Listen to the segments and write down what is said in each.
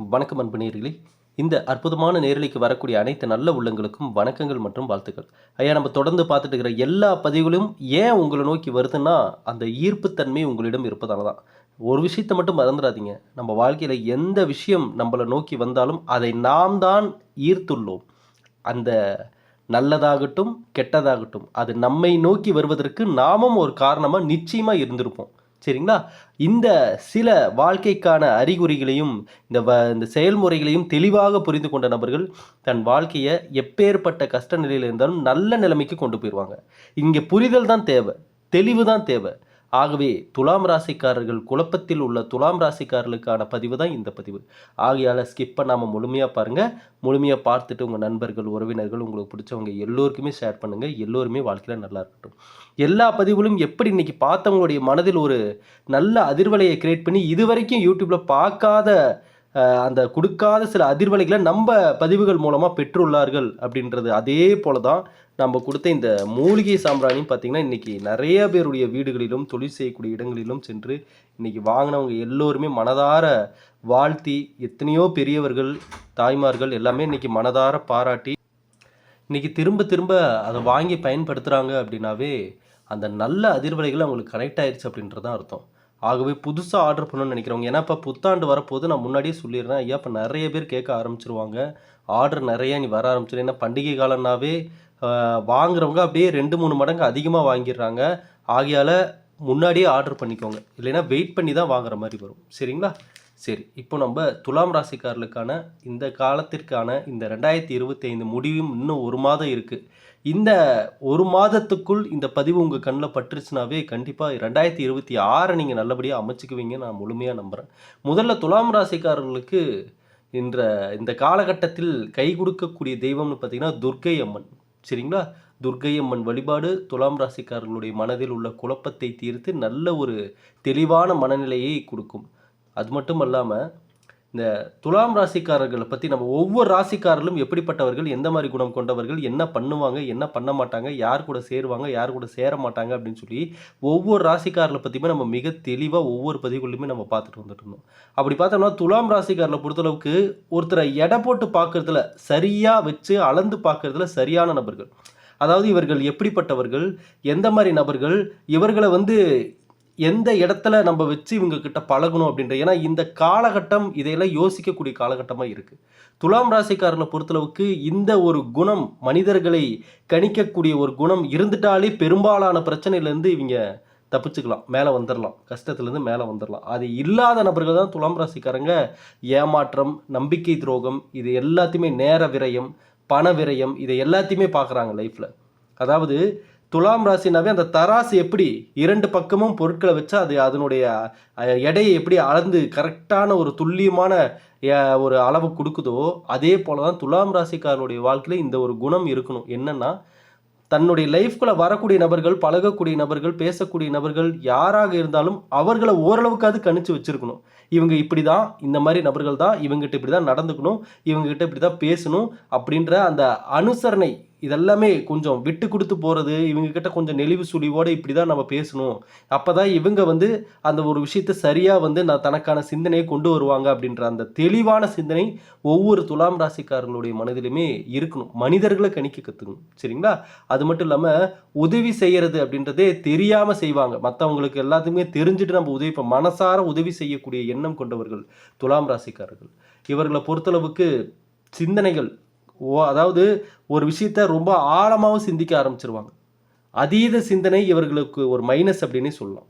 வணக்கம் அன்பு இந்த அற்புதமான நேரலைக்கு வரக்கூடிய அனைத்து நல்ல உள்ளங்களுக்கும் வணக்கங்கள் மற்றும் வாழ்த்துக்கள். ஐயா நம்ம தொடர்ந்து பார்த்துட்டு இருக்கிற எல்லா பதிவுகளும் ஏன் உங்களை நோக்கி வருதுன்னா அந்த ஈர்ப்புத்தன்மை உங்களிடம் இருப்பதால தான். ஒரு விஷயத்தை மட்டும் மறந்துடாதீங்க. நம்ம வாழ்க்கையில் எந்த விஷயம் நம்மளை நோக்கி வந்தாலும் அதை நாம் தான் ஈர்த்துள்ளோம். அந்த நல்லதாகட்டும் கெட்டதாகட்டும் அது நம்மை நோக்கி வருவதற்கு நாமும் ஒரு காரணமாக நிச்சயமாக இருந்திருப்போம். சரிங்களா? இந்த சில வாழ்க்கைக்கான அறிகுறிகளையும் இந்த வ இந்த செயல்முறைகளையும் தெளிவாக புரிந்து கொண்ட நபர்கள் தன் வாழ்க்கையை எப்பேற்பட்ட கஷ்ட நிலையில் இருந்தாலும் நல்ல நிலைமைக்கு கொண்டு போயிடுவாங்க இங்கே புரிதல் தான் தேவை தெளிவு தான் தேவை. ஆகவே துலாம் ராசிக்காரர்கள் குழப்பத்தில் உள்ள துலாம் ராசிக்காரர்களுக்கான பதிவு தான் இந்த பதிவு. ஆகையால் ஸ்கிப் பண்ணாமல் முழுமையாக பாருங்கள் முழுமையாக பார்த்துட்டு உங்கள் நண்பர்கள் உறவினர்கள் உங்களுக்கு பிடிச்சவங்க எல்லோருக்குமே ஷேர் பண்ணுங்கள் எல்லோருமே வாழ்க்கையில் நல்லா இருக்கட்டும். எல்லா பதிவுகளும் எப்படி இன்றைக்கி பார்த்தவங்களுடைய மனதில் ஒரு நல்ல அதிர்வலையை க்ரியேட் பண்ணி இது வரைக்கும் யூடியூப்பில் பார்க்காத அந்த கொடுக்காத சில அதிர்வலைகளை நம்ம பதிவுகள் மூலமாக பெற்றுள்ளார்கள் அப்படின்றது அதே போல தான் நம்ம கொடுத்த இந்த மூலிகை சாம்பிராணியும் பார்த்திங்கன்னா இன்றைக்கி நிறைய பேருடைய வீடுகளிலும் தொழில் செய்யக்கூடிய இடங்களிலும் சென்று இன்றைக்கி வாங்கினவங்க எல்லோருமே மனதார வாழ்த்தி எத்தனையோ பெரியவர்கள் தாய்மார்கள் எல்லாமே இன்றைக்கி மனதார பாராட்டி இன்றைக்கி திரும்ப திரும்ப அதை வாங்கி பயன்படுத்துகிறாங்க அப்படின்னாவே அந்த நல்ல அதிர்வலைகள் அவங்களுக்கு கனெக்ட் ஆயிடுச்சு அப்படின்றது தான் அர்த்தம். ஆகவே புதுசாக ஆர்டர் பண்ணணும்னு நினைக்கிறவங்க ஏன்னா இப்போ புத்தாண்டு வரப்போது நான் முன்னாடியே சொல்லிடுறேன் ஐயா இப்போ நிறைய பேர் கேட்க ஆரம்பிச்சிருவாங்க. ஆர்டர் நிறைய நீ வர ஆரம்பிச்சிடும் ஏன்னா பண்டிகை காலம்னாவே வாங்குறவங்க அப்படியே ரெண்டு மூணு மடங்கு அதிகமாக வாங்கிடுறாங்க. ஆகையால் முன்னாடியே ஆர்டர் பண்ணிக்கோங்க. இல்லைன்னா வெயிட் பண்ணி தான் வாங்குற மாதிரி வரும். சரிங்களா? சரி இப்போ நம்ம துலாம் ராசிக்காரர்களுக்கான இந்த காலத்திற்கான இந்த ரெண்டாயிரத்தி இருபத்தி ஐந்து முடிவும் இன்னும் ஒரு மாதம் இருக்குது இந்த ஒரு மாதத்துக்குள் இந்த பதிவு உங்கள் கண்ணில் பட்டுருச்சுனாவே கண்டிப்பாக ரெண்டாயிரத்தி இருபத்தி ஆறை நீங்கள் நல்லபடியாக அமைச்சுக்குவீங்க நான் முழுமையாக நம்புகிறேன் முதல்ல துலாம் ராசிக்காரர்களுக்கு இன்ற இந்த காலகட்டத்தில் கை கொடுக்கக்கூடிய தெய்வம்னு பார்த்தீங்கன்னா துர்க்கை அம்மன். சரிங்களா? துர்க்கை அம்மன் வழிபாடு துலாம் ராசிக்காரர்களுடைய மனதில் உள்ள குழப்பத்தை தீர்த்து நல்ல ஒரு தெளிவான மனநிலையை கொடுக்கும். அது மட்டும் அல்லாமல் இந்த துலாம் ராசிக்காரர்களை பற்றி நம்ம ஒவ்வொரு ராசிக்காரர்களும் எப்படிப்பட்டவர்கள் எந்த மாதிரி குணம் கொண்டவர்கள் என்ன பண்ணுவாங்க என்ன பண்ண மாட்டாங்க யார் கூட சேருவாங்க யார் கூட சேர மாட்டாங்க அப்படின்னு சொல்லி ஒவ்வொரு ராசிக்காரர்களை பற்றியுமே நம்ம மிக தெளிவாக ஒவ்வொரு பதிவுகளிலுமே நம்ம பார்த்துட்டு வந்துட்டு இருந்தோம். அப்படி பார்த்தோம்னா துலாம் ராசிக்காரர்களை பொறுத்தளவுக்கு ஒருத்தரை எடை போட்டு பார்க்கறதுல சரியாக வச்சு அளந்து பார்க்கறதுல சரியான நபர்கள். அதாவது இவர்கள் எப்படிப்பட்டவர்கள் எந்த மாதிரி நபர்கள் இவர்களை வந்து எந்த இடத்துல நம்ம வச்சு இவங்க கிட்ட பழகணும் அப்படின்ற ஏன்னா இந்த காலகட்டம் இதையெல்லாம் யோசிக்கக்கூடிய காலகட்டமாக இருக்குது துலாம் ராசிக்காரனை பொறுத்தளவுக்கு இந்த ஒரு குணம் மனிதர்களை கணிக்கக்கூடிய ஒரு குணம் இருந்துட்டாலே பெரும்பாலான பிரச்சனையிலேருந்து இவங்க தப்பிச்சுக்கலாம் மேலே வந்துடலாம் கஷ்டத்துலேருந்து மேலே வந்துடலாம் அது இல்லாத நபர்கள் தான் துலாம் ராசிக்காரங்க. ஏமாற்றம் நம்பிக்கை துரோகம் இது எல்லாத்தையுமே நேர விரயம் பண விரயம் இதை எல்லாத்தையுமே பார்க்குறாங்க லைஃப்பில் அதாவது துலாம் ராசினாவே அந்த தராசு எப்படி இரண்டு பக்கமும் பொருட்களை வச்சா அது அதனுடைய எடையை எப்படி அளந்து கரெக்டான ஒரு துல்லியமான ஒரு அளவு கொடுக்குதோ அதே போல தான் துலாம் ராசிக்காரனுடைய வாழ்க்கையில் இந்த ஒரு குணம் இருக்கணும். என்னன்னா தன்னுடைய லைஃப்குள்ளே வரக்கூடிய நபர்கள் பழகக்கூடிய நபர்கள் பேசக்கூடிய நபர்கள் யாராக இருந்தாலும் அவர்களை ஓரளவுக்காவது கணிச்சு வச்சுருக்கணும். இவங்க இப்படி தான் இந்த மாதிரி நபர்கள் தான் இவங்ககிட்ட இப்படி தான் நடந்துக்கணும் இவங்ககிட்ட இப்படி தான் பேசணும் அப்படின்ற அந்த அனுசரணை இதெல்லாமே கொஞ்சம் விட்டு கொடுத்து போகிறது இவங்கக்கிட்ட கொஞ்சம் நெளிவு சுழிவோடு இப்படி தான் நம்ம பேசணும். அப்போ தான் இவங்க வந்து அந்த ஒரு விஷயத்த சரியாக வந்து நான் தனக்கான சிந்தனையை கொண்டு வருவாங்க அப்படின்ற அந்த தெளிவான சிந்தனை ஒவ்வொரு துலாம் ராசிக்காரங்களுடைய மனதிலுமே இருக்கணும். மனிதர்களை கணிக்க கற்றுக்கணும் சரிங்களா? அது மட்டும் இல்லாமல் உதவி செய்கிறது அப்படின்றதே தெரியாமல் செய்வாங்க. மற்றவங்களுக்கு எல்லாத்துக்குமே தெரிஞ்சுட்டு நம்ம உதவி இப்போ மனசார உதவி செய்யக்கூடிய எண்ணம் கொண்டவர்கள் துலாம் ராசிக்காரர்கள். இவர்களை பொறுத்தளவுக்கு சிந்தனைகள் ஓ அதாவது ஒரு விஷயத்த ரொம்ப ஆழமாகவும் சிந்திக்க ஆரம்பிச்சிருவாங்க. அதீத சிந்தனை இவர்களுக்கு ஒரு மைனஸ் அப்படின்னே சொல்லலாம்.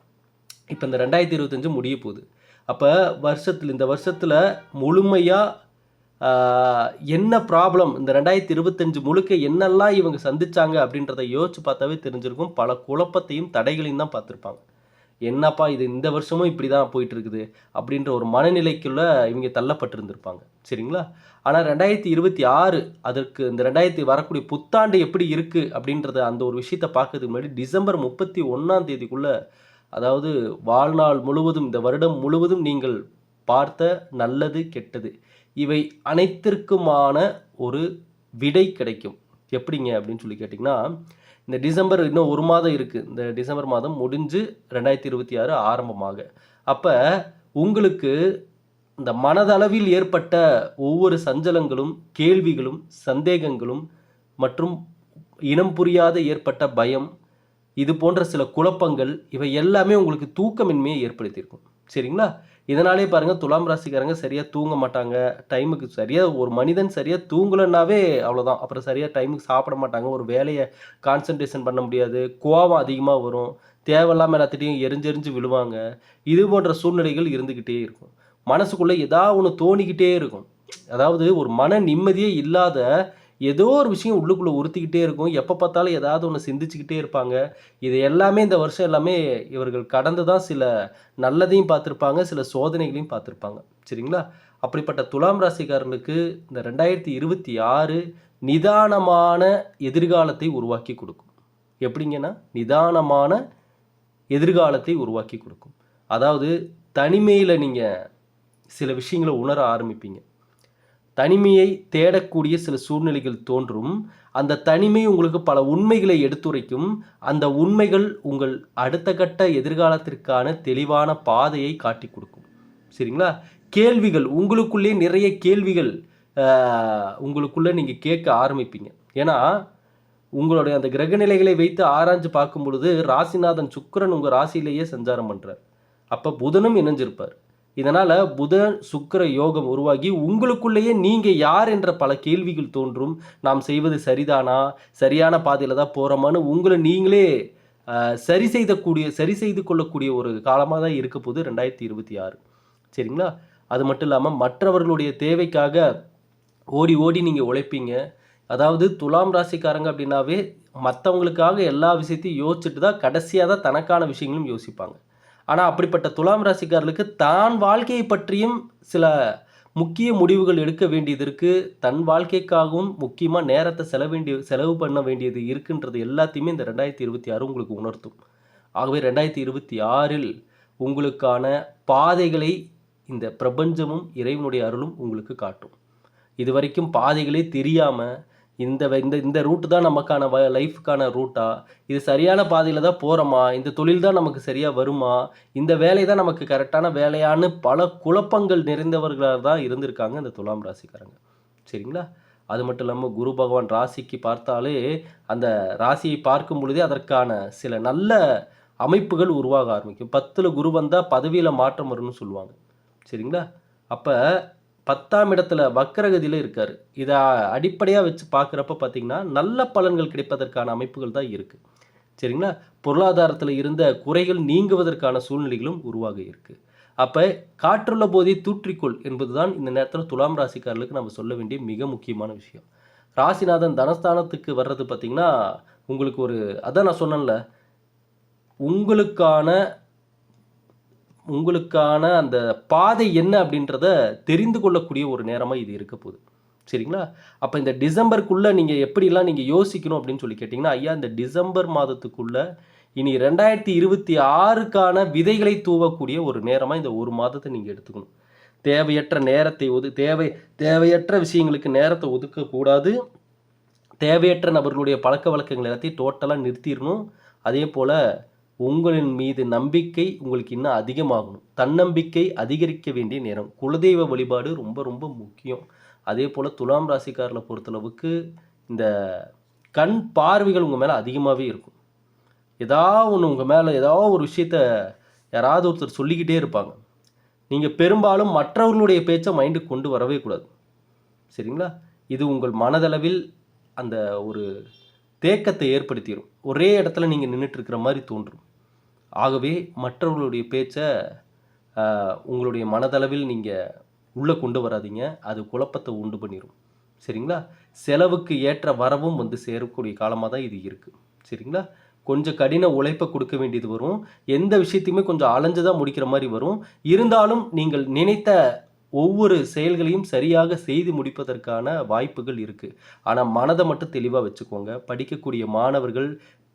இப்போ இந்த ரெண்டாயிரத்தி இருபத்தஞ்சு முடிய போகுது. அப்போ வருஷத்தில் இந்த வருஷத்தில் முழுமையாக என்ன ப்ராப்ளம் இந்த ரெண்டாயிரத்தி இருபத்தஞ்சு முழுக்க என்னெல்லாம் இவங்க சந்திச்சாங்க அப்படின்றத யோசிச்சு பார்த்தாவே தெரிஞ்சிருக்கும். பல குழப்பத்தையும் தடைகளையும் தான் பார்த்துருப்பாங்க. என்னப்பா இது இந்த வருஷமும் இப்படி தான் போயிட்டுருக்குது அப்படின்ற ஒரு மனநிலைக்குள்ளே இவங்க தள்ளப்பட்டிருந்திருப்பாங்க. சரிங்களா? ஆனால் ரெண்டாயிரத்தி இருபத்தி ஆறு அதற்கு இந்த ரெண்டாயிரத்தி வரக்கூடிய புத்தாண்டு எப்படி இருக்குது அப்படின்றத அந்த ஒரு விஷயத்தை பார்க்கறதுக்கு முன்னாடி டிசம்பர் முப்பத்தி ஒன்றாம் தேதிக்குள்ளே அதாவது வாழ்நாள் முழுவதும் இந்த வருடம் முழுவதும் நீங்கள் பார்த்த நல்லது கெட்டது இவை அனைத்திற்குமான ஒரு விடை கிடைக்கும். எப்படிங்க அப்படின்னு சொல்லி கேட்டிங்கன்னா இந்த டிசம்பர் இன்னும் ஒரு மாதம் இருக்குது இந்த டிசம்பர் மாதம் முடிஞ்சு ரெண்டாயிரத்தி இருபத்தி ஆறு ஆரம்பமாக. அப்போ உங்களுக்கு இந்த மனதளவில் ஏற்பட்ட ஒவ்வொரு சஞ்சலங்களும் கேள்விகளும் சந்தேகங்களும் மற்றும் இனம் புரியாத ஏற்பட்ட பயம் இது போன்ற சில குழப்பங்கள் இவை எல்லாமே உங்களுக்கு தூக்கமின்மையை ஏற்படுத்தியிருக்கும். சரிங்களா? இதனாலே பாருங்க துலாம் ராசிக்காரங்க சரியாக தூங்க மாட்டாங்க. டைமுக்கு சரியாக ஒரு மனிதன் சரியாக தூங்கலைன்னாவே அவ்வளோதான் அப்புறம் சரியாக டைமுக்கு சாப்பிட மாட்டாங்க. ஒரு வேலையை கான்சன்ட்ரேஷன் பண்ண முடியாது. கோவம் அதிகமாக வரும். தேவையில்லாமல் எல்லாத்திட்டையும் எரிஞ்செறிஞ்சு விழுவாங்க. இது போன்ற சூழ்நிலைகள் இருந்துக்கிட்டே இருக்கும். மனசுக்குள்ளே ஏதாவது ஒன்று தோணிக்கிட்டே இருக்கும். அதாவது ஒரு மன நிம்மதியே இல்லாத ஏதோ ஒரு விஷயம் உள்ளுக்குள்ளே உறுத்திக்கிட்டே இருக்கும். எப்போ பார்த்தாலும் ஏதாவது ஒன்று சிந்திச்சுக்கிட்டே இருப்பாங்க. இது எல்லாமே இந்த வருஷம் எல்லாமே இவர்கள் கடந்து தான் சில நல்லதையும் பார்த்துருப்பாங்க சில சோதனைகளையும் பார்த்துருப்பாங்க. சரிங்களா? அப்படிப்பட்ட துலாம் ராசிக்காரர்களுக்கு இந்த ரெண்டாயிரத்தி இருபத்தி ஆறு நிதானமான எதிர்காலத்தை உருவாக்கி கொடுக்கும். எப்படிங்கன்னா நிதானமான எதிர்காலத்தை உருவாக்கி கொடுக்கும். அதாவது தனிமையில் நீங்கள் சில விஷயங்களை உணர ஆரம்பிப்பீங்க. தனிமையை தேடக்கூடிய சில சூழ்நிலைகள் தோன்றும். அந்த தனிமை உங்களுக்கு பல உண்மைகளை எடுத்துரைக்கும். அந்த உண்மைகள் உங்கள் அடுத்த கட்ட எதிர்காலத்திற்கான தெளிவான பாதையை காட்டி கொடுக்கும். சரிங்களா? கேள்விகள் உங்களுக்குள்ளே நிறைய கேள்விகள் உங்களுக்குள்ளே நீங்கள் கேட்க ஆரம்பிப்பீங்க. ஏன்னா உங்களுடைய அந்த கிரகநிலைகளை வைத்து ஆராய்ஞ்சு பார்க்கும் பொழுது ராசிநாதன் சுக்கிரன் உங்கள் ராசியிலேயே சஞ்சாரம் பண்ணுறார் அப்போ புதனும் இணைஞ்சிருப்பார். இதனால் புதன் சுக்கர யோகம் உருவாகி உங்களுக்குள்ளேயே நீங்கள் யார் என்ற பல கேள்விகள் தோன்றும். நாம் செய்வது சரிதானா? சரியான பாதையில் தான் போகிறோமான்னு உங்களை நீங்களே சரி செய்தக்கூடிய சரி செய்து கொள்ளக்கூடிய ஒரு காலமாக தான் இருக்க போது ரெண்டாயிரத்தி இருபத்தி ஆறு. சரிங்களா? அது மட்டும் இல்லாமல் மற்றவர்களுடைய தேவைக்காக ஓடி ஓடி நீங்கள் உழைப்பீங்க. அதாவது துலாம் ராசிக்காரங்க அப்படின்னாவே மற்றவங்களுக்காக எல்லா விஷயத்தையும் யோசிச்சுட்டு தான் கடைசியாக தான் தனக்கான விஷயங்களும் யோசிப்பாங்க. ஆனால் அப்படிப்பட்ட துலாம் ராசிக்காரர்களுக்கு தான் வாழ்க்கையை பற்றியும் சில முக்கிய முடிவுகள் எடுக்க வேண்டியது இருக்குது தன் வாழ்க்கைக்காகவும் முக்கியமாக நேரத்தை செலவேண்டிய செலவு பண்ண வேண்டியது இருக்குன்றது எல்லாத்தையுமே இந்த ரெண்டாயிரத்தி இருபத்தி ஆறு உங்களுக்கு உணர்த்தும். ஆகவே ரெண்டாயிரத்தி இருபத்தி ஆறில் உங்களுக்கான பாதைகளை இந்த பிரபஞ்சமும் இறைவனுடைய அருளும் உங்களுக்கு காட்டும். இது வரைக்கும் பாதைகளே தெரியாமல் இந்த வ- இந்த இந்த ரூட்டு தான் நமக்கான வ லைஃப்க்கான ரூட்டா இது சரியான பாதையில் தான் போகிறோமா இந்த தொழில் தான் நமக்கு சரியாக வருமா? இந்த வேலை தான் நமக்கு கரெக்டான வேலையான்னு பல குழப்பங்கள் நிறைந்தவர்களாக தான் இருந்திருக்காங்க இந்த துலாம் ராசிக்காரங்க. சரிங்களா? அது மட்டும் இல்லாமல் குரு பகவான் ராசிக்கு பார்த்தாலே அந்த ராசியை பார்க்கும் பொழுதே அதற்கான சில நல்ல அமைப்புகள் உருவாக ஆரம்பிக்கும். பத்தில் குரு வந்தால் பதவியில் மாற்றம் வரும்னு சொல்லுவாங்க. சரிங்களா? அப்போ பத்தாம் இடத்துல வக்கரகதியில் இருக்கார். இதை அடிப்படையாக வச்சு பார்க்குறப்ப பார்த்தீங்கன்னா நல்ல பலன்கள் கிடைப்பதற்கான அமைப்புகள் தான் இருக்குது சரிங்களா? பொருளாதாரத்தில் இருந்த குறைகள் நீங்குவதற்கான சூழ்நிலைகளும் உருவாக இருக்குது அப்போ காற்றுள்ள போதே தூற்றிக்கொள் என்பதுதான் இந்த நேரத்தில் துலாம் ராசிக்காரர்களுக்கு நம்ம சொல்ல வேண்டிய மிக முக்கியமான விஷயம். ராசிநாதன் தனஸ்தானத்துக்கு வர்றது பார்த்திங்கன்னா உங்களுக்கு ஒரு அதான் நான் சொன்னேன்ல உங்களுக்கான உங்களுக்கான அந்த பாதை என்ன அப்படின்றத தெரிந்து கொள்ளக்கூடிய ஒரு நேரமாக இது இருக்க போகுது. சரிங்களா? அப்போ இந்த டிசம்பருக்குள்ளே நீங்கள் எப்படிலாம் நீங்கள் யோசிக்கணும் அப்படின்னு சொல்லி கேட்டிங்கன்னா ஐயா இந்த டிசம்பர் மாதத்துக்குள்ளே இனி ரெண்டாயிரத்தி இருபத்தி ஆறுக்கான விதைகளை தூவக்கூடிய ஒரு நேரமாக இந்த ஒரு மாதத்தை நீங்கள் எடுத்துக்கணும். தேவையற்ற நேரத்தை ஒது தேவை தேவையற்ற விஷயங்களுக்கு நேரத்தை ஒதுக்கக்கூடாது. தேவையற்ற நபர்களுடைய பழக்க வழக்கங்கள் எல்லாத்தையும் டோட்டலாக நிறுத்திடணும் அதே போல் உங்களின் மீது நம்பிக்கை உங்களுக்கு இன்னும் அதிகமாகணும். தன்னம்பிக்கை அதிகரிக்க வேண்டிய நேரம். குலதெய்வ வழிபாடு ரொம்ப ரொம்ப முக்கியம். அதே போல் துலாம் ராசிக்காரில் பொறுத்தளவுக்கு இந்த கண் பார்வைகள் உங்கள் மேலே அதிகமாகவே இருக்கும். ஏதாவது ஒன்று உங்கள் மேலே ஏதாவது ஒரு விஷயத்த யாராவது ஒருத்தர் சொல்லிக்கிட்டே இருப்பாங்க. நீங்கள் பெரும்பாலும் மற்றவர்களுடைய பேச்சை மைண்டுக்கு கொண்டு வரவே கூடாது. சரிங்களா? இது உங்கள் மனதளவில் அந்த ஒரு தேக்கத்தை ஏற்படுத்திடும் ஒரே இடத்துல நீங்கள் நின்றுட்டு இருக்கிற மாதிரி தோன்றும். ஆகவே மற்றவர்களுடைய பேச்சை உங்களுடைய மனதளவில் நீங்கள் உள்ளே கொண்டு வராதீங்க. அது குழப்பத்தை உண்டு பண்ணிடும் சரிங்களா? செலவுக்கு ஏற்ற வரவும் வந்து சேரக்கூடிய காலமாக தான் இது இருக்குது சரிங்களா? கொஞ்சம் கடின உழைப்பை கொடுக்க வேண்டியது வரும். எந்த விஷயத்தையுமே கொஞ்சம் அலைஞ்சு தான் முடிக்கிற மாதிரி வரும். இருந்தாலும் நீங்கள் நினைத்த ஒவ்வொரு செயல்களையும் சரியாக செய்து முடிப்பதற்கான வாய்ப்புகள் இருக்குது ஆனால் மனதை மட்டும் தெளிவாக வச்சுக்கோங்க. படிக்கக்கூடிய மாணவர்கள்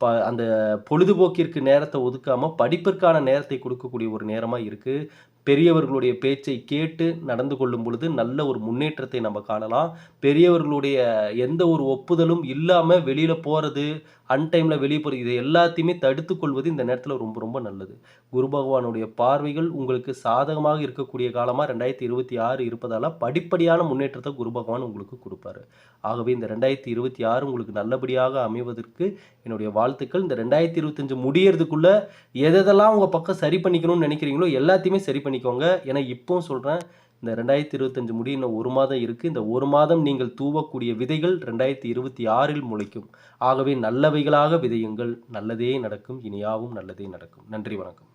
ப அந்த பொழுதுபோக்கிற்கு நேரத்தை ஒதுக்காமல் படிப்பிற்கான நேரத்தை கொடுக்கக்கூடிய ஒரு நேரமாக இருக்குது பெரியவர்களுடைய பேச்சை கேட்டு நடந்து கொள்ளும் பொழுது நல்ல ஒரு முன்னேற்றத்தை நம்ம காணலாம். பெரியவர்களுடைய எந்த ஒரு ஒப்புதலும் இல்லாமல் வெளியில் போகிறது அன்டைமில் வெளியே போகிறது இது எல்லாத்தையுமே தடுத்து கொள்வது இந்த நேரத்தில் ரொம்ப ரொம்ப நல்லது. குரு பகவானுடைய பார்வைகள் உங்களுக்கு சாதகமாக இருக்கக்கூடிய காலமாக ரெண்டாயிரத்தி இருபத்தி ஆறு இருப்பதால் படிப்படியான முன்னேற்றத்தை குரு பகவான் உங்களுக்கு கொடுப்பாரு. ஆகவே இந்த ரெண்டாயிரத்தி இருபத்தி ஆறு உங்களுக்கு நல்லபடியாக அமைவதற்கு என்னுடைய வாழ்த்துக்கள். இந்த ரெண்டாயிரத்தி இருபத்தஞ்சு முடியறதுக்குள்ளே எதெல்லாம் உங்கள் பக்கம் சரி பண்ணிக்கணும்னு நினைக்கிறீங்களோ எல்லாத்தையுமே சரி பண்ணி பண்ணிக்கோங்க. ஏன்னா இப்போவும் சொல்கிறேன் இந்த ரெண்டாயிரத்தி இருபத்தஞ்சு முடி இன்னும் ஒரு மாதம் இருக்குது இந்த ஒரு மாதம் நீங்கள் தூவக்கூடிய விதைகள் ரெண்டாயிரத்தி இருபத்தி ஆறில் முளைக்கும். ஆகவே நல்லவைகளாக விதையுங்கள். நல்லதே நடக்கும். இனியாவும் நல்லதே நடக்கும். நன்றி வணக்கம்.